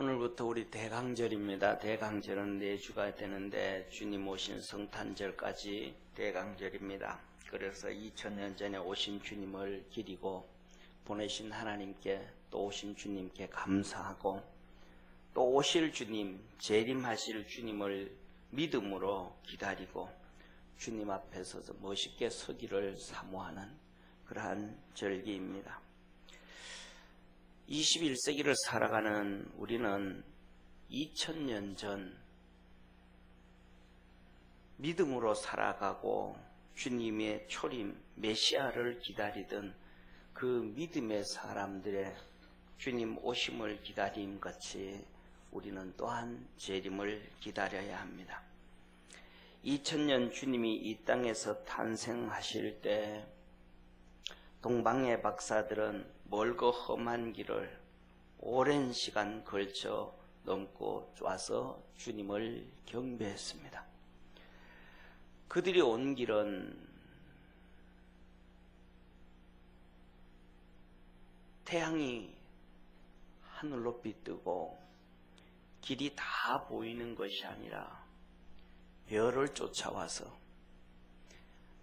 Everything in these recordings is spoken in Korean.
오늘부터 우리 대강절입니다. 대강절은 네 주가 되는데 주님 오신 성탄절까지 대강절입니다. 그래서 2000년 전에 오신 주님을 기리고 보내신 하나님께 또 오신 주님께 감사하고 또 오실 주님, 재림하실 주님을 믿음으로 기다리고 주님 앞에 서서 멋있게 서기를 사모하는 그러한 절기입니다. 21세기를 살아가는 우리는 2000년 전 믿음으로 살아가고 주님의 초림, 메시아를 기다리던 그 믿음의 사람들의 주님 오심을 기다림 같이 우리는 또한 재림을 기다려야 합니다. 2000년 주님이 이 땅에서 탄생하실 때 동방의 박사들은 멀고 험한 길을 오랜 시간 걸쳐 넘고 쫙서 주님을 경배했습니다. 그들이 온 길은 태양이 하늘 높이 뜨고 길이 다 보이는 것이 아니라 별을 쫓아와서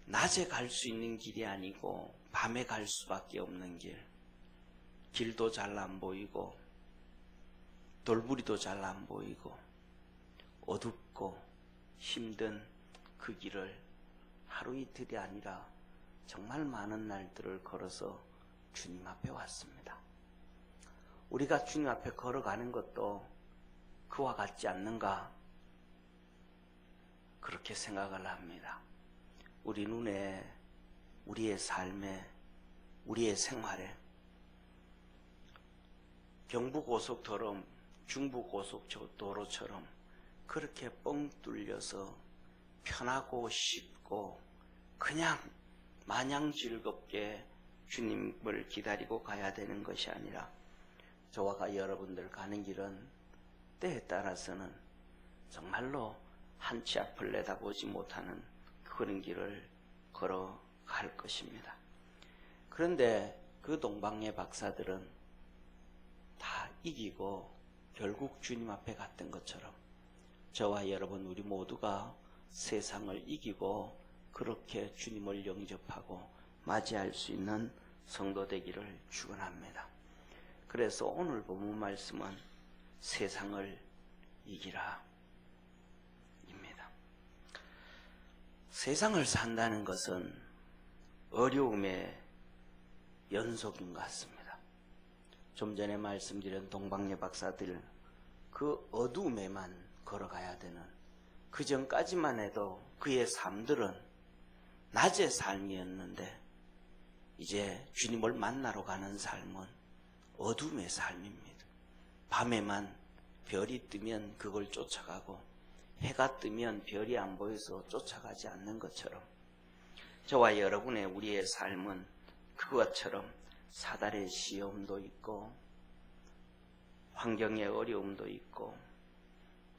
낮에 갈 수 있는 길이 아니고 밤에 갈 수밖에 없는 길. 길도 잘 안 보이고 돌부리도 잘 안 보이고 어둡고 힘든 그 길을 하루 이틀이 아니라 정말 많은 날들을 걸어서 주님 앞에 왔습니다. 우리가 주님 앞에 걸어가는 것도 그와 같지 않는가? 그렇게 생각을 합니다. 우리 눈에, 우리의 삶에, 우리의 생활에 경부고속도로, 중부고속도로처럼 그렇게 뻥 뚫려서 편하고 쉽고 그냥 마냥 즐겁게 주님을 기다리고 가야 되는 것이 아니라 저와 여러분들 가는 길은 때에 따라서는 정말로 한 치 앞을 내다보지 못하는 그런 길을 걸어갈 것입니다. 그런데 그 동방의 박사들은 다 이기고 결국 주님 앞에 갔던 것처럼 저와 여러분 우리 모두가 세상을 이기고 그렇게 주님을 영접하고 맞이할 수 있는 성도 되기를 축원합니다. 그래서 오늘 본문 말씀은 세상을 이기라 입니다. 세상을 산다는 것은 어려움의 연속인 것 같습니다. 좀 전에 말씀드린 동방예 박사들 그 어두움에만 걸어가야 되는 그 전까지만 해도 그의 삶들은 낮의 삶이었는데 이제 주님을 만나러 가는 삶은 어둠의 삶입니다. 밤에만 별이 뜨면 그걸 쫓아가고 해가 뜨면 별이 안 보여서 쫓아가지 않는 것처럼 저와 여러분의 우리의 삶은 그것처럼 사달의 시험도 있고 환경의 어려움도 있고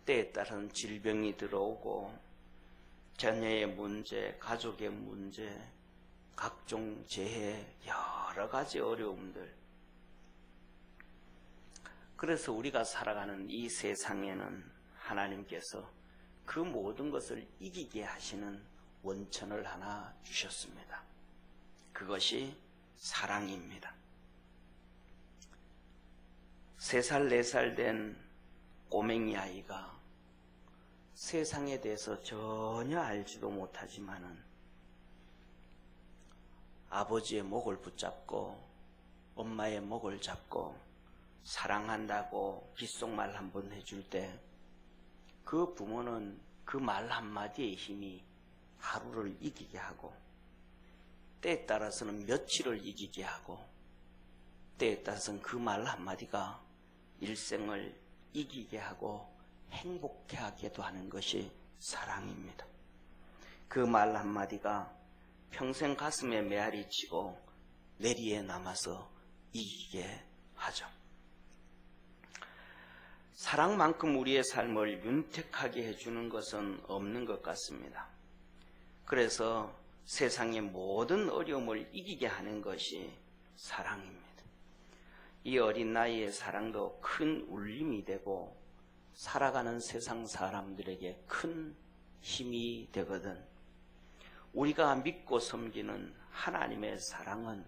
때에 따른 질병이 들어오고 자녀의 문제, 가족의 문제, 각종 재해, 여러 가지 어려움들. 그래서 우리가 살아가는 이 세상에는 하나님께서 그 모든 것을 이기게 하시는 원천을 하나 주셨습니다. 그것이 사랑입니다. 세 살, 네 살 된 꼬맹이 아이가 세상에 대해서 전혀 알지도 못하지만은 아버지의 목을 붙잡고 엄마의 목을 잡고 사랑한다고 귓속말 한 번 해줄 때 그 부모는 그 말 한마디의 힘이 하루를 이기게 하고 때에 따라서는 며칠을 이기게 하고 때에 따라서는 그 말 한마디가 일생을 이기게 하고 행복해 하게도 하는 것이 사랑입니다. 그 말 한마디가 평생 가슴에 메아리 치고 내리에 남아서 이기게 하죠. 사랑만큼 우리의 삶을 윤택하게 해주는 것은 없는 것 같습니다. 그래서 세상의 모든 어려움을 이기게 하는 것이 사랑입니다. 이 어린 나이의 사랑도 큰 울림이 되고 살아가는 세상 사람들에게 큰 힘이 되거든. 우리가 믿고 섬기는 하나님의 사랑은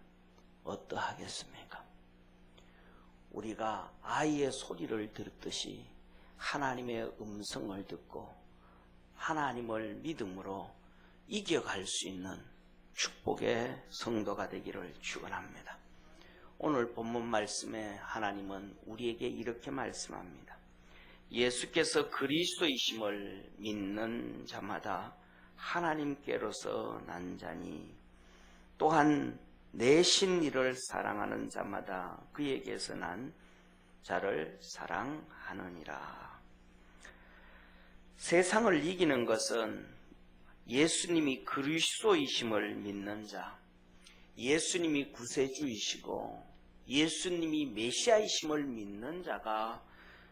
어떠하겠습니까? 우리가 아이의 소리를 들었듯이 하나님의 음성을 듣고 하나님을 믿음으로 이겨갈 수 있는 축복의 성도가 되기를 축원합니다. 오늘 본문 말씀에 하나님은 우리에게 이렇게 말씀합니다. 예수께서 그리스도이심을 믿는 자마다 하나님께로서 난 자니 또한 내신 이를 사랑하는 자마다 그에게서 난 자를 사랑하느니라. 세상을 이기는 것은 예수님이 그리스도이심을 믿는 자, 예수님이 구세주이시고 예수님이 메시아이심을 믿는 자가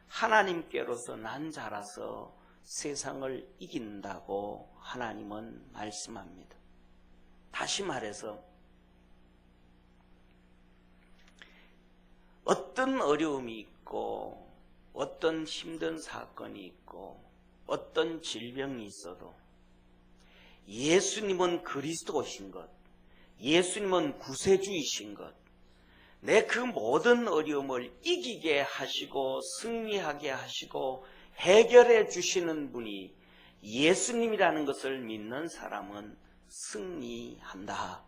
하나님께로서 난 자라서 세상을 이긴다고 하나님은 말씀합니다. 다시 말해서 어떤 어려움이 있고 어떤 힘든 사건이 있고 어떤 질병이 있어도 예수님은 그리스도이신 것, 예수님은 구세주이신 것, 내 그 모든 어려움을 이기게 하시고 승리하게 하시고 해결해 주시는 분이 예수님이라는 것을 믿는 사람은 승리한다.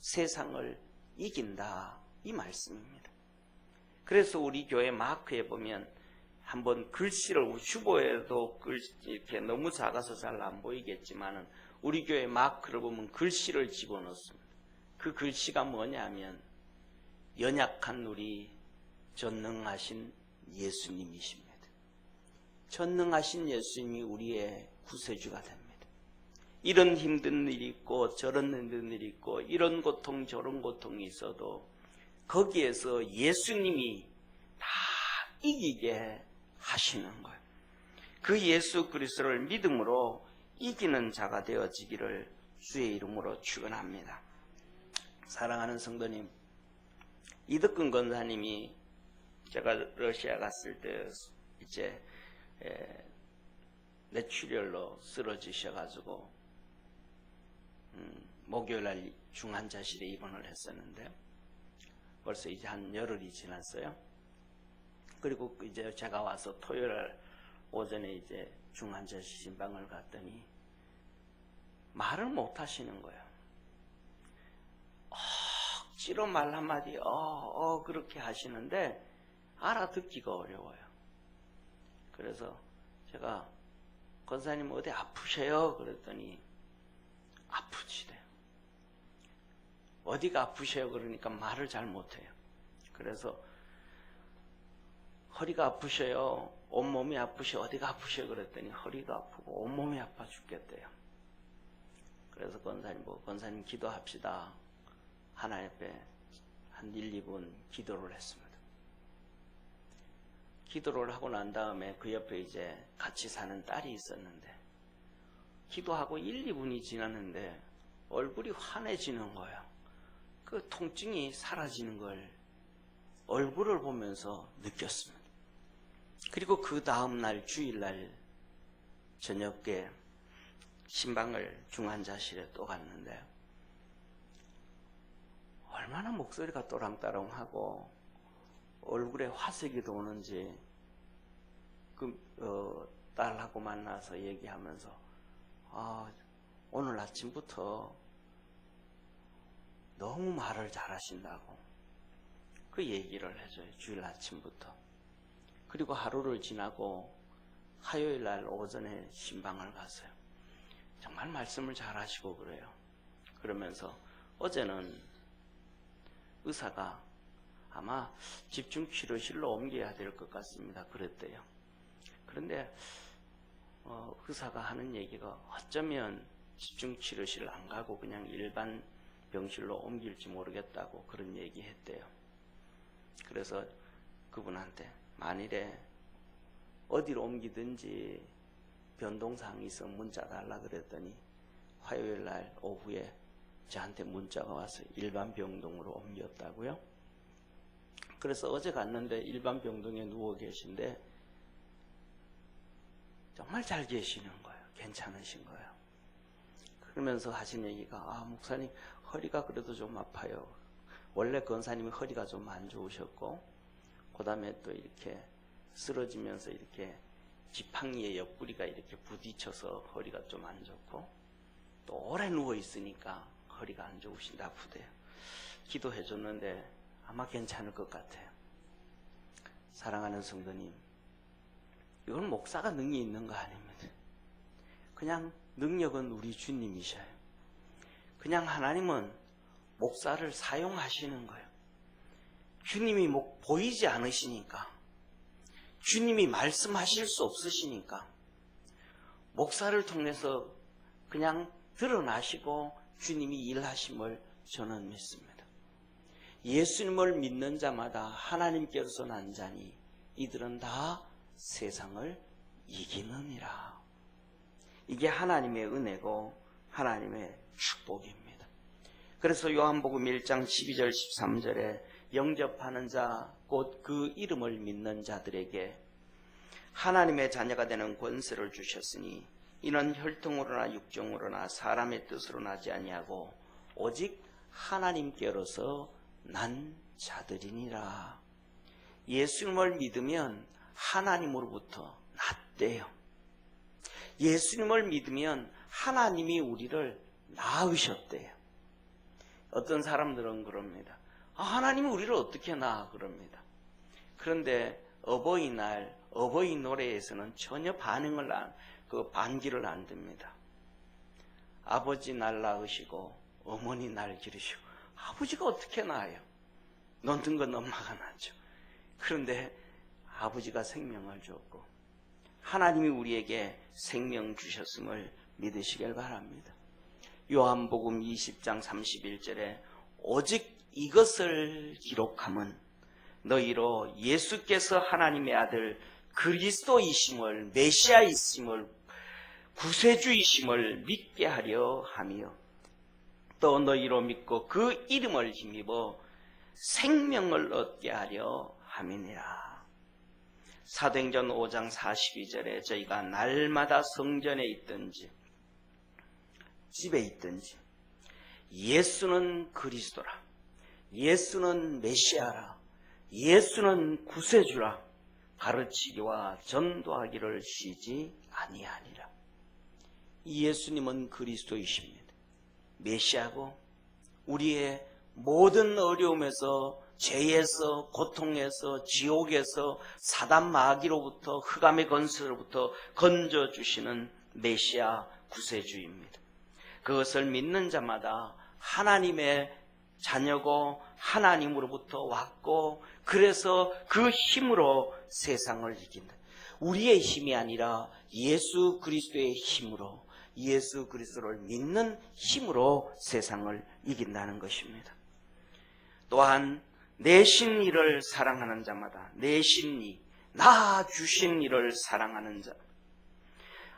세상을 이긴다. 이 말씀입니다. 그래서 우리 교회 마크에 보면 한번 글씨를 휴보에도 글 이렇게 너무 작아서 잘 안 보이겠지만은 우리 교회 마크를 보면 글씨를 집어넣습니다. 그 글씨가 뭐냐면 연약한 우리 전능하신 예수님이십니다. 전능하신 예수님이 우리의 구세주가 됩니다. 이런 힘든 일이 있고 저런 힘든 일이 있고 이런 고통 저런 고통이 있어도 거기에서 예수님이 다 이기게 하시는 거예요. 그 예수 그리스도를 믿음으로 이기는 자가 되어지기를 주의 이름으로 축원합니다. 사랑하는 성도님, 이덕근 권사님이 제가 러시아 갔을 때 이제 뇌출혈로 쓰러지셔가지고 음, 목요일 날 중환자실에 입원을 했었는데 벌써 이제 한 열흘이 지났어요. 그리고 이제 제가 와서 토요일 오전에 이제 중환자실 신방을 갔더니 말을 못 하시는 거예요. 억지로 말 한마디, 어, 어, 그렇게 하시는데 알아듣기가 어려워요. 그래서 제가 권사님 어디 아프셔요? 그랬더니 아프지래요. 어디가 아프셔요? 그러니까 말을 잘 못해요. 그래서 허리가 아프셔요. 온몸이 아프셔. 어디가 아프셔? 그랬더니 허리가 아프고 온몸이 아파 죽겠대요. 그래서 권사님, 뭐, 권사님 기도합시다. 하나님 앞에 한 1, 2분 기도를 했습니다. 기도를 하고 난 다음에 그 옆에 이제 같이 사는 딸이 있었는데 기도하고 1, 2분이 지났는데 얼굴이 환해지는 거예요. 그 통증이 사라지는 걸 얼굴을 보면서 느꼈습니다. 그리고 그 다음날 주일날 저녁에 신방을 중환자실에 또 갔는데 얼마나 목소리가 또랑따랑하고 얼굴에 화색이 도는지 그 어, 딸하고 만나서 얘기하면서 아, 오늘 아침부터 너무 말을 잘하신다고 그 얘기를 해줘요 주일 아침부터. 그리고 하루를 지나고 화요일 날 오전에 신방을 갔어요 정말 말씀을 잘 하시고 그래요 그러면서 어제는 의사가 아마 집중 치료실로 옮겨야 될 것 같습니다. 그랬대요. 그런데 어, 의사가 하는 얘기가 어쩌면 집중 치료실 안 가고 그냥 일반 병실로 옮길지 모르겠다고 그런 얘기 했대요. 그래서 그분한테 만일에 어디로 옮기든지 변동사항이 있으면 문자 달라 그랬더니 화요일 날 오후에 저한테 문자가 와서 일반 병동으로 옮겼다고요. 그래서 어제 갔는데 일반 병동에 누워 계신데 정말 잘 계시는 거예요. 괜찮으신 거예요. 그러면서 하신 얘기가 아 목사님 허리가 그래도 좀 아파요. 원래 권사님이 허리가 좀 안 좋으셨고 그 다음에 또 이렇게 쓰러지면서 이렇게 지팡이의 옆구리가 이렇게 부딪혀서 허리가 좀 안 좋고 또 오래 누워 있으니까 허리가 안 좋으신데 아프대요. 기도해 줬는데 아마 괜찮을 것 같아요. 사랑하는 성도님, 이건 목사가 능이 있는 거 아닙니다. 그냥 능력은 우리 주님이셔요. 그냥 하나님은 목사를 사용하시는 거예요. 주님이 목 보이지 않으시니까, 주님이 말씀하실 수 없으시니까, 목사를 통해서 그냥 드러나시고 주님이 일하심을 저는 믿습니다. 예수님을 믿는 자마다 하나님께로서 난 자니 이들은 다 세상을 이기느니라. 이게 하나님의 은혜고 하나님의 축복입니다. 그래서 요한복음 1장 12절 13절에 영접하는 자, 곧 그 이름을 믿는 자들에게 하나님의 자녀가 되는 권세를 주셨으니 이는 혈통으로나 육정으로나 사람의 뜻으로 나지 아니하고 오직 하나님께로서 난 자들이니라. 예수님을 믿으면 하나님으로부터 났대요. 예수님을 믿으면 하나님이 우리를 낳으셨대요. 어떤 사람들은 그럽니다. 아, 하나님이 우리를 어떻게 낳아? 그럽니다. 그런데 어버이날, 어버이 노래에서는 전혀 반응을 안, 그 반기를 안 듭니다. 아버지 날 낳으시고, 어머니 날 기르시고, 아버지가 어떻게 낳아요? 넣는 건 엄마가 낳죠. 그런데 아버지가 생명을 줬고, 하나님이 우리에게 생명 주셨음을 믿으시길 바랍니다. 요한복음 20장 31절에 오직 이것을 기록함은 너희로 예수께서 하나님의 아들 그리스도이심을 메시아이심을 구세주이심을 믿게 하려 하며 또 너희로 믿고 그 이름을 힘입어 생명을 얻게 하려 함이니라. 사도행전 5장 42절에 저희가 날마다 성전에 있든지 집에 있든지 예수는 그리스도라. 예수는 메시아라. 예수는 구세주라. 가르치기와 전도하기를 쉬지 아니하니라. 이 예수님은 그리스도이십니다. 메시아고 우리의 모든 어려움에서 죄에서 고통에서 지옥에서 사단 마귀로부터 흑암의 건설로부터 건져 주시는 메시아 구세주입니다. 그것을 믿는 자마다 하나님의 자녀고 하나님으로부터 왔고 그래서 그 힘으로 세상을 이긴다. 우리의 힘이 아니라 예수 그리스도의 힘으로 예수 그리스도를 믿는 힘으로 세상을 이긴다는 것입니다. 또한 내신 이를 사랑하는 자마다 내신 이, 나 주신 이를 사랑하는 자.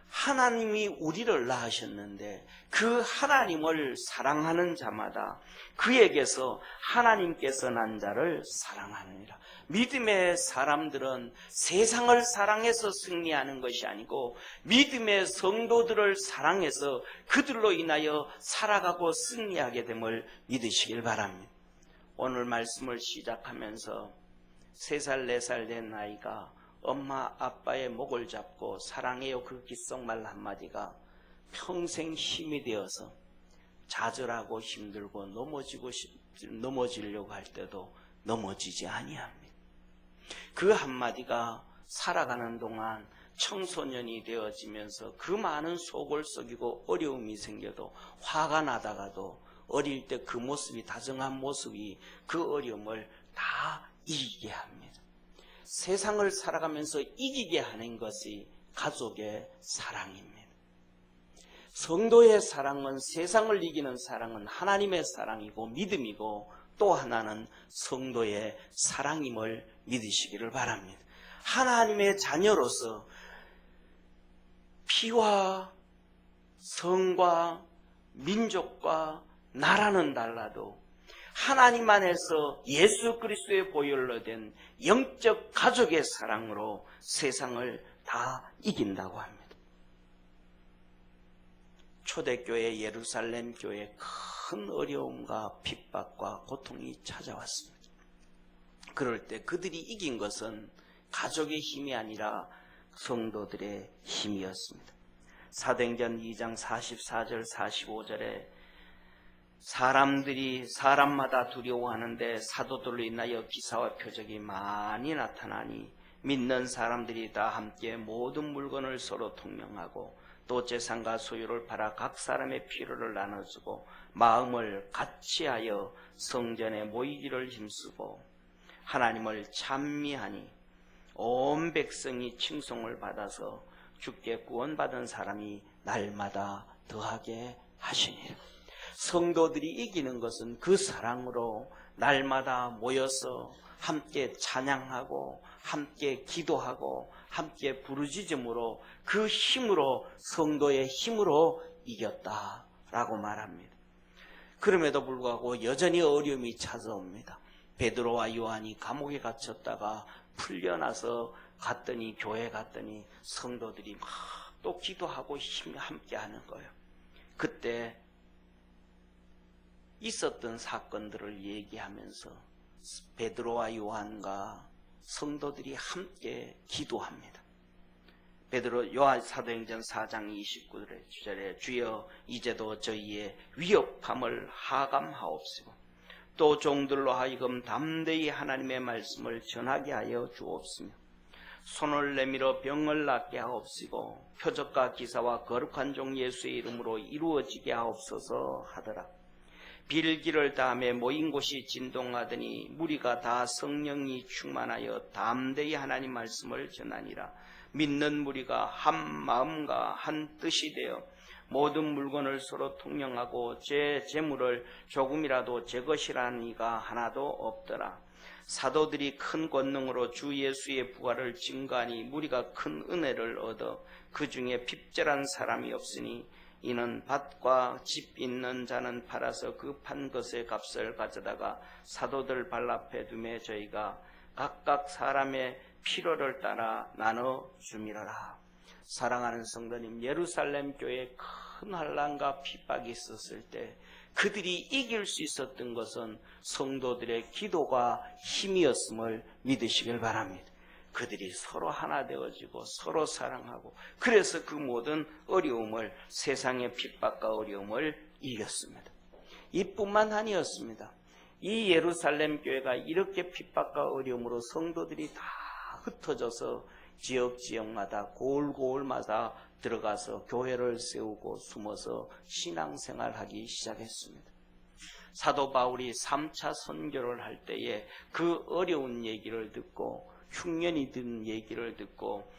하나님이 우리를 낳으셨는데 그 하나님을 사랑하는 자마다 그에게서 하나님께서 난 자를 사랑하느니라. 믿음의 사람들은 세상을 사랑해서 승리하는 것이 아니고 믿음의 성도들을 사랑해서 그들로 인하여 살아가고 승리하게 됨을 믿으시길 바랍니다. 오늘 말씀을 시작하면서 세 살, 네 살 된 아이가 엄마, 아빠의 목을 잡고 사랑해요 그 귓속말 한마디가 평생 힘이 되어서 좌절하고 힘들고 넘어지고 싶, 넘어지려고 할 때도 넘어지지 아니합니다. 그 한마디가 살아가는 동안 청소년이 되어지면서 그 많은 속을 썩이고 어려움이 생겨도 화가 나다가도 어릴 때 그 모습이 다정한 모습이 그 어려움을 다 이기게 합니다. 세상을 살아가면서 이기게 하는 것이 가족의 사랑입니다. 성도의 사랑은 세상을 이기는 사랑은 하나님의 사랑이고 믿음이고 또 하나는 성도의 사랑임을 믿으시기를 바랍니다. 하나님의 자녀로서 피와 성과 민족과 나라는 달라도 하나님 안에서 예수 그리스도의 보혈로 된 영적 가족의 사랑으로 세상을 다 이긴다고 합니다. 초대교회 예루살렘 교회에 큰 어려움과 핍박과 고통이 찾아왔습니다. 그럴 때 그들이 이긴 것은 가족의 힘이 아니라 성도들의 힘이었습니다. 사도행전 2장 44절 45절에 사람들이 사람마다 두려워하는데 사도들로 인하여 기사와 표적이 많이 나타나니 믿는 사람들이 다 함께 모든 물건을 서로 통명하고 또 재산과 소유를 팔아 각 사람의 필요를 나눠주고 마음을 같이하여 성전에 모이기를 힘쓰고 하나님을 찬미하니 온 백성이 칭송을 받아서 주께 구원받은 사람이 날마다 더하게 하시니 성도들이 이기는 것은 그 사랑으로 날마다 모여서 함께 찬양하고 함께 기도하고 함께 부르짖음으로 그 힘으로 성도의 힘으로 이겼다라고 말합니다. 그럼에도 불구하고 여전히 어려움이 찾아옵니다. 베드로와 요한이 감옥에 갇혔다가 풀려나서 갔더니 교회 갔더니 성도들이 막 또 기도하고 힘 함께 하는 거예요. 그때 있었던 사건들을 얘기하면서 베드로와 요한과 성도들이 함께 기도합니다. 베드로 요한 사도행전 4장 29절에 주여 이제도 저희의 위협함을 하감하옵시고 또 종들로 하여금 담대히 하나님의 말씀을 전하게 하여 주옵시며 손을 내밀어 병을 낫게 하옵시고 표적과 기사와 거룩한 종 예수의 이름으로 이루어지게 하옵소서 하더라. 빌기를 다음에 모인 곳이 진동하더니 무리가 다 성령이 충만하여 담대히 하나님 말씀을 전하니라. 믿는 무리가 한 마음과 한 뜻이 되어 모든 물건을 서로 통용하고 제 재물을 조금이라도 제 것이라는 이가 하나도 없더라. 사도들이 큰 권능으로 주 예수의 부활을 증거하니 무리가 큰 은혜를 얻어 그 중에 핍절한 사람이 없으니 이는 밭과 집 있는 자는 팔아서 그 판 것의 값을 가져다가 사도들 발 앞에 두매 저희가 각각 사람의 필요를 따라 나눠 주미라라. 사랑하는 성도님, 예루살렘 교회에 큰 환란과 핍박이 있었을 때 그들이 이길 수 있었던 것은 성도들의 기도가 힘이었음을 믿으시길 바랍니다. 그들이 서로 하나 되어지고 서로 사랑하고 그래서 그 모든 어려움을 세상의 핍박과 어려움을 이겼습니다. 이뿐만 아니었습니다. 이 예루살렘 교회가 이렇게 핍박과 어려움으로 성도들이 다 흩어져서 지역 지역마다 고을고을마다 들어가서 교회를 세우고 숨어서 신앙생활하기 시작했습니다. 사도 바울이 3차 선교를 할 때에 그 어려운 얘기를 듣고 흉년이 든 얘기를 듣고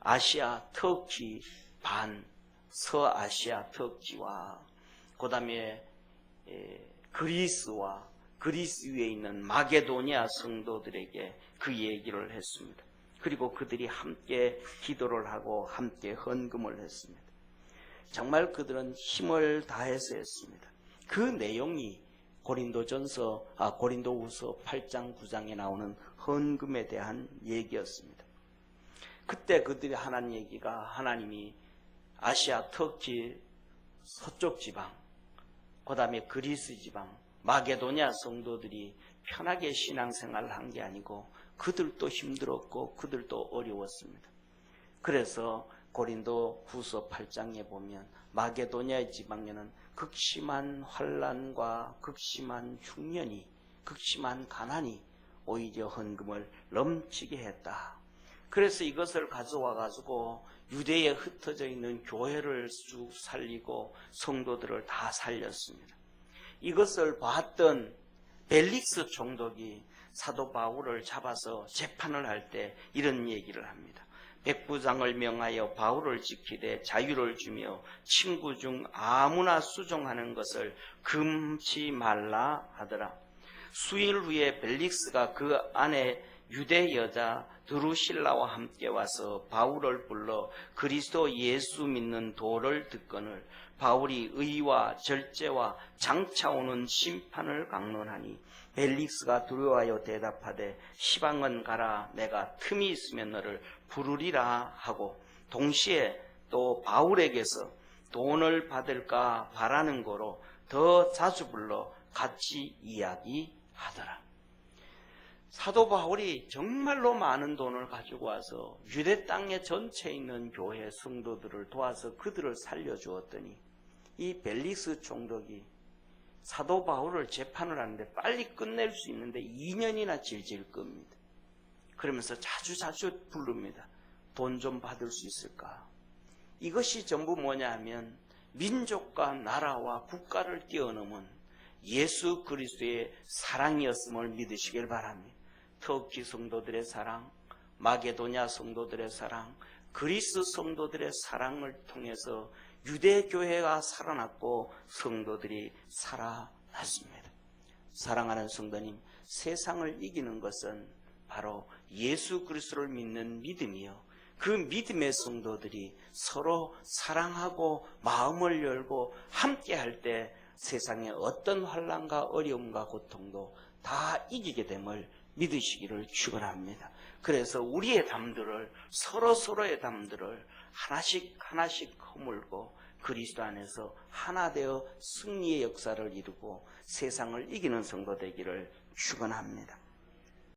아시아 터키 반 서아시아 터키와 그 다음에 그리스와 그리스 위에 있는 마게도니아 성도들에게 그 얘기를 했습니다. 그리고 그들이 함께 기도를 하고 함께 헌금을 했습니다. 정말 그들은 힘을 다해서 했습니다. 그 내용이 고린도전서 아 고린도후서 8장 9장에 나오는 헌금에 대한 얘기였습니다. 그때 그들이 하는 얘기가 하나님이 아시아 터키 서쪽 지방 그 다음에 그리스 지방 마게도냐 성도들이 편하게 신앙생활을 한 게 아니고 그들도 힘들었고 그들도 어려웠습니다. 그래서 고린도 후서 8장에 보면 마게도냐의 지방에는 극심한 환란과 극심한 흉년이 극심한 가난이 오히려 헌금을 넘치게 했다. 그래서 이것을 가져와 가지고 유대에 흩어져 있는 교회를 쭉 살리고 성도들을 다 살렸습니다. 이것을 봤던 벨릭스 총독이 사도 바울을 잡아서 재판을 할 때 이런 얘기를 합니다. 백부장을 명하여 바울을 지키되 자유를 주며 친구 중 아무나 수종하는 것을 금치 말라 하더라. 수일 후에 벨릭스가 그 안에 유대 여자 드루실라와 함께 와서 바울을 불러 그리스도 예수 믿는 도를 듣거늘 바울이 의와 절제와 장차 오는 심판을 강론하니 벨릭스가 두려워하여 대답하되 시방은 가라 내가 틈이 있으면 너를 부르리라 하고 동시에 또 바울에게서 돈을 받을까 바라는 거로 더 자주 불러 같이 이야기하더라. 사도 바울이 정말로 많은 돈을 가지고 와서 유대 땅의 전체에 있는 교회 성도들을 도와서 그들을 살려주었더니 이 벨리스 총독이 사도 바울을 재판을 하는데 빨리 끝낼 수 있는데 2년이나 질질 겁니다. 그러면서 자주 자주 부릅니다. 돈 좀 받을 수 있을까? 이것이 전부 뭐냐 하면 민족과 나라와 국가를 뛰어넘은 예수 그리스도의 사랑이었음을 믿으시길 바랍니다. 터키 성도들의 사랑, 마게도냐 성도들의 사랑, 그리스 성도들의 사랑을 통해서 유대 교회가 살아났고 성도들이 살아났습니다. 사랑하는 성도님, 세상을 이기는 것은 바로 예수 그리스도를 믿는 믿음이요. 그 믿음의 성도들이 서로 사랑하고 마음을 열고 함께 할 때 세상의 어떤 환란과 어려움과 고통도 다 이기게 됨을 믿으시기를 축원합니다. 그래서 우리의 담들을 서로 서로의 담들을 하나씩 하나씩 허물고 그리스도 안에서 하나 되어 승리의 역사를 이루고 세상을 이기는 성도 되기를 축원합니다.